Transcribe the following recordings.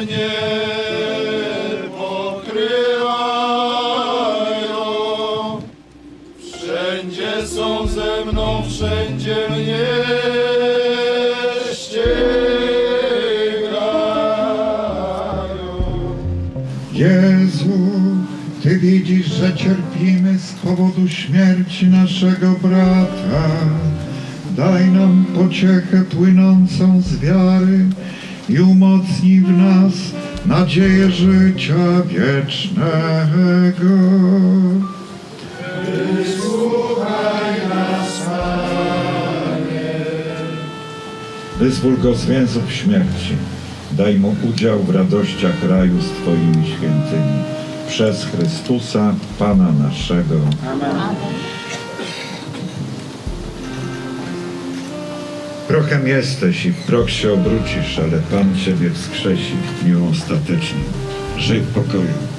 mnie pokrywają. Wszędzie są ze mną, wszędzie mnie ścigają. Jezu, Ty widzisz, że cierpimy z powodu śmierci naszego brata. Daj nam pociechę płynącą z wiary, i umocnij w nas nadzieję życia wiecznego. Wyzwól go z więzów śmierci. Daj mu udział w radościach raju z Twoimi świętymi. Przez Chrystusa, Pana naszego. Prochem jesteś i w proch się obrócisz, ale Pan Ciebie wskrzesi w dniu ostatecznym. Żyj w pokoju.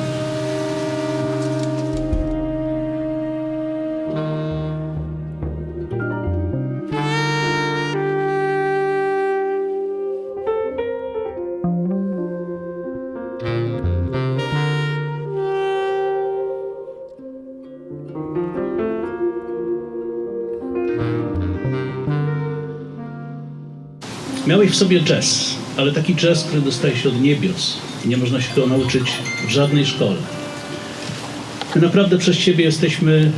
Miałeś w sobie jazz, ale taki jazz, który dostaje się od niebios. I nie można się go nauczyć w żadnej szkole. My naprawdę przez Ciebie jesteśmy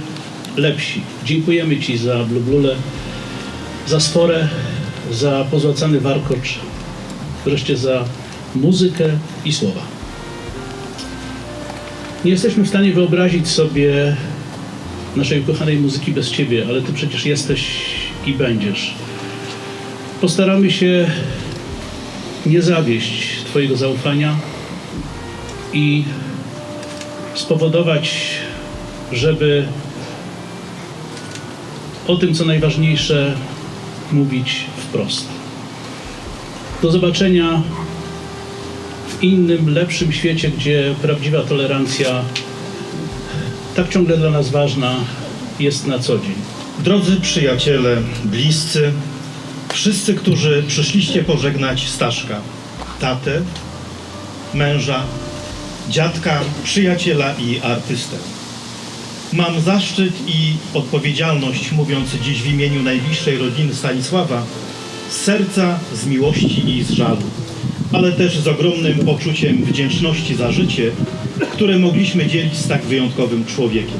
lepsi. Dziękujemy Ci za blublule, za sforę, za pozłacany warkocz, wreszcie za muzykę i słowa. Nie jesteśmy w stanie wyobrazić sobie naszej ukochanej muzyki bez Ciebie, ale Ty przecież jesteś i będziesz. Postaramy się nie zawieść Twojego zaufania i spowodować, żeby o tym, co najważniejsze, mówić wprost. Do zobaczenia w innym, lepszym świecie, gdzie prawdziwa tolerancja, tak ciągle dla nas ważna, jest na co dzień. Drodzy przyjaciele, bliscy, wszyscy, którzy przyszliście pożegnać Staszka, tatę, męża, dziadka, przyjaciela i artystę. Mam zaszczyt i odpowiedzialność, mówiąc dziś w imieniu najbliższej rodziny Stanisława, z serca, z miłości i z żalu, ale też z ogromnym poczuciem wdzięczności za życie, które mogliśmy dzielić z tak wyjątkowym człowiekiem.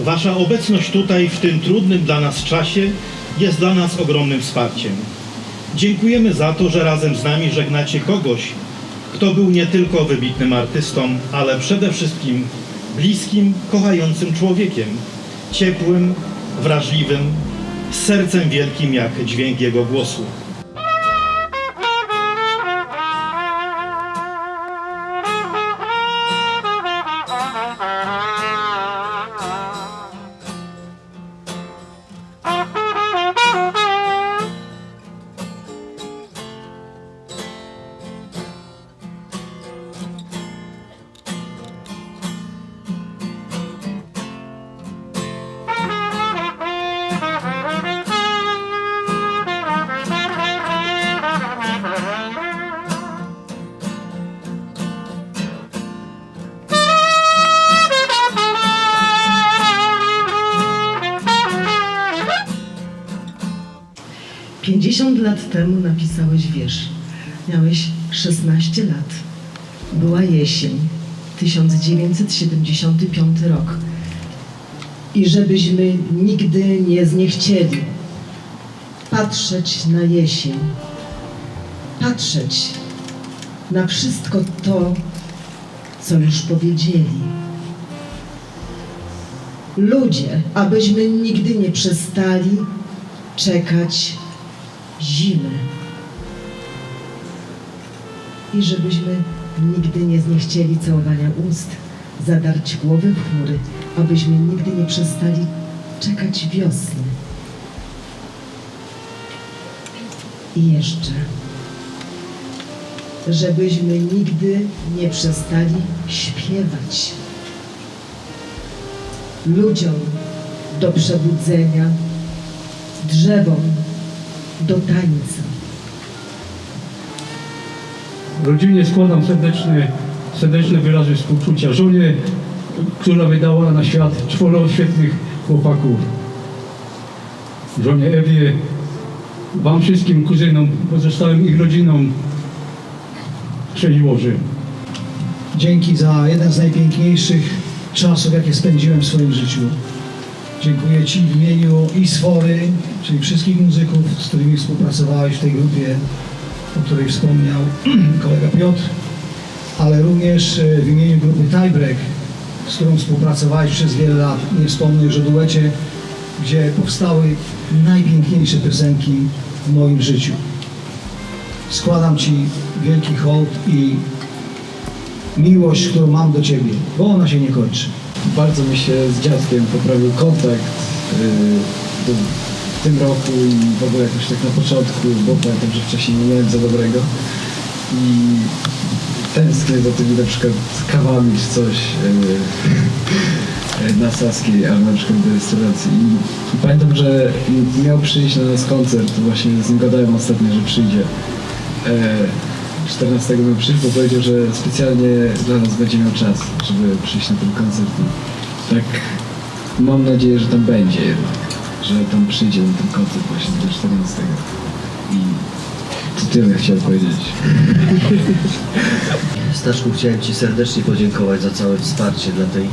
Wasza obecność tutaj w tym trudnym dla nas czasie jest dla nas ogromnym wsparciem. Dziękujemy za to, że razem z nami żegnacie kogoś, kto był nie tylko wybitnym artystą, ale przede wszystkim bliskim, kochającym człowiekiem, ciepłym, wrażliwym, z sercem wielkim jak dźwięk jego głosu. Pięćdziesiąt lat temu napisałeś wiersz. Miałeś 16 lat. Była jesień, 1975 rok. I żebyśmy nigdy nie zniechcieli patrzeć na jesień, patrzeć na wszystko to, co już powiedzieli. Ludzie, abyśmy nigdy nie przestali czekać zimy. I żebyśmy nigdy nie zniechcieli całowania ust, zadarć głowy w chmury, abyśmy nigdy nie przestali czekać wiosny. I jeszcze, żebyśmy nigdy nie przestali śpiewać. Ludziom do przebudzenia, drzewom do tańca. Rodzinie składam serdeczne, serdeczne wyrazy współczucia. Żonie, która wydała na świat czworo świetnych chłopaków. żonie Ewie, wam wszystkim kuzynom, pozostałym ich rodzinom. Boże. Dzięki za jeden z najpiękniejszych czasów, jakie spędziłem w swoim życiu. Dziękuję Ci w imieniu Sfory, czyli wszystkich muzyków, z którymi współpracowałeś w tej grupie, o której wspomniał kolega Piotr, ale również e, w imieniu grupy Tiebreak, z którą współpracowałeś przez wiele lat. Nie wspomnę już o duecie, gdzie powstały najpiękniejsze piosenki w moim życiu. Składam Ci wielki hołd i miłość, którą mam do Ciebie, bo ona się nie kończy. Bardzo mi się z dziadkiem poprawił kontakt yy, w tym roku i w ogóle jakoś tak na początku, bo pamiętam, że wcześniej nie miałem za dobrego i tęsknię za tymi na przykład kawami czy coś yy, na Saskiej, albo na przykład do restauracji I, pamiętam, że miał przyjść na nas koncert, właśnie z nim gadałem ostatnio, że przyjdzie. E, 14 miał przyjść, bo powiedział, że specjalnie dla nas będzie miał czas, żeby przyjść na ten koncert. I tak mam nadzieję, że tam będzie jednak, że tam przyjdzie na ten koncert właśnie do 14. I to tyle chciałem powiedzieć. Staszku, chciałem Ci serdecznie podziękować za całe wsparcie dla tej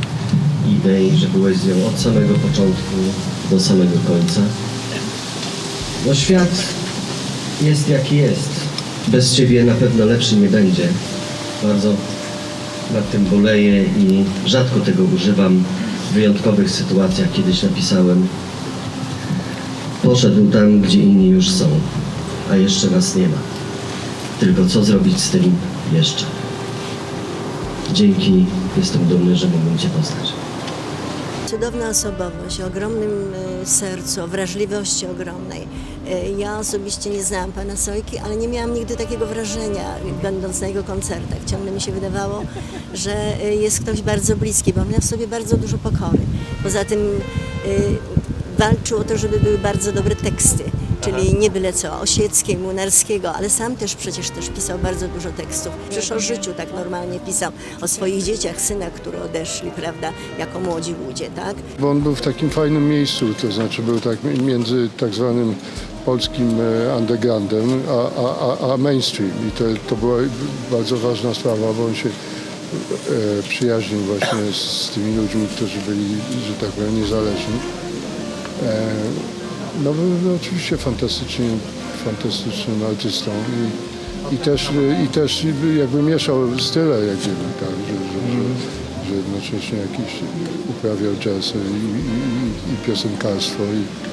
idei, że byłeś z nią od samego początku do samego końca. No świat jest jaki jest. Bez Ciebie na pewno lepszy nie będzie. Bardzo nad tym boleję i rzadko tego używam. W wyjątkowych sytuacjach kiedyś napisałem Poszedł tam, gdzie inni już są, a jeszcze nas nie ma. Tylko co zrobić z tym jeszcze? Dzięki, jestem dumny, że mogłem Cię poznać. Cudowna osobowość, o ogromnym e, sercu, o wrażliwości ogromnej. E, Ja osobiście nie znałam pana Sojki, ale nie miałam nigdy takiego wrażenia, będąc na jego koncertach. Ciągle mi się wydawało, że e, jest ktoś bardzo bliski, bo miał w sobie bardzo dużo pokory. Poza tym walczył o to, żeby były bardzo dobre teksty. Czyli nie byle co, Osieckiej, Młynarskiego, ale sam też przecież też pisał bardzo dużo tekstów. Przecież o życiu tak normalnie pisał, o swoich dzieciach, synach, które odeszli, prawda, jako młodzi ludzie, tak? Bo on był w takim fajnym miejscu, to znaczy był tak między tak zwanym polskim e, undergroundem a, a, a, a mainstream. I to, to była bardzo ważna sprawa, bo on się e, przyjaźnił właśnie z tymi ludźmi, którzy byli, że tak powiem, niezależni. E, no był był oczywiście fantastycznie, fantastycznym artystą i, i, też, i też jakby mieszał style jak gdyby, tak, że, że, że, że jednocześnie jakiś uprawiał jazz i, i, i piosenkarstwo i,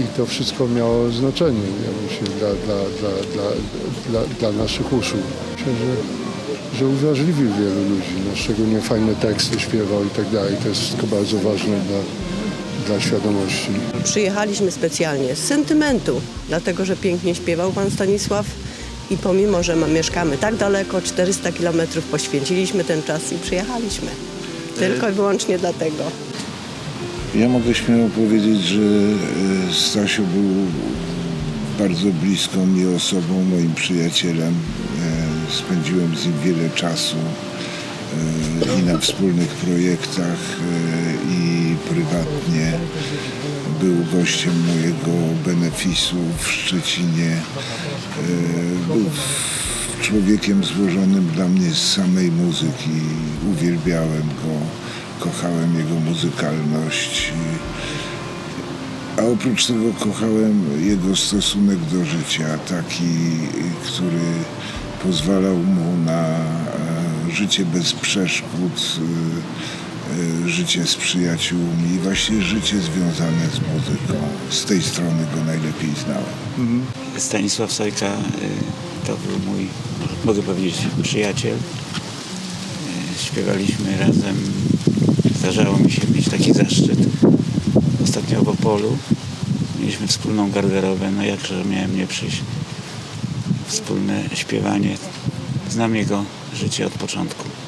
i to wszystko miało znaczenie, ja myślę, dla, dla, dla, dla, dla, dla naszych uszu. Myślę, że, że uwrażliwił wielu ludzi, no, szczególnie fajne teksty śpiewał i tak dalej. To jest wszystko bardzo ważne dla, dla świadomości. Przyjechaliśmy specjalnie z sentymentu, dlatego że pięknie śpiewał pan Stanisław i pomimo, że mieszkamy tak daleko, 400 kilometrów, poświęciliśmy ten czas i przyjechaliśmy. Tylko i wyłącznie dlatego. Ja mogę śmiało powiedzieć, że e, Stasiu był bardzo bliską mi osobą, moim przyjacielem. E, Spędziłem z nim wiele czasu i na wspólnych projektach, i prywatnie. Był gościem mojego benefisu w Szczecinie. E, Był człowiekiem złożonym dla mnie z samej muzyki. Uwielbiałem go, kochałem jego muzykalność. A oprócz tego kochałem jego stosunek do życia, taki, który pozwalał mu na e, życie bez przeszkód, e, życie z przyjaciółmi i właśnie życie związane z muzyką. Z tej strony go najlepiej znałem. Stanisław Sojka y, to był mój, mogę powiedzieć, przyjaciel. Y, Śpiewaliśmy razem. Zdarzało mi się mieć taki zaszczyt. Ostatnio w Opolu mieliśmy wspólną garderobę. No jakże miałem nie przyjść. Wspólne śpiewanie. Znam jego życie od początku.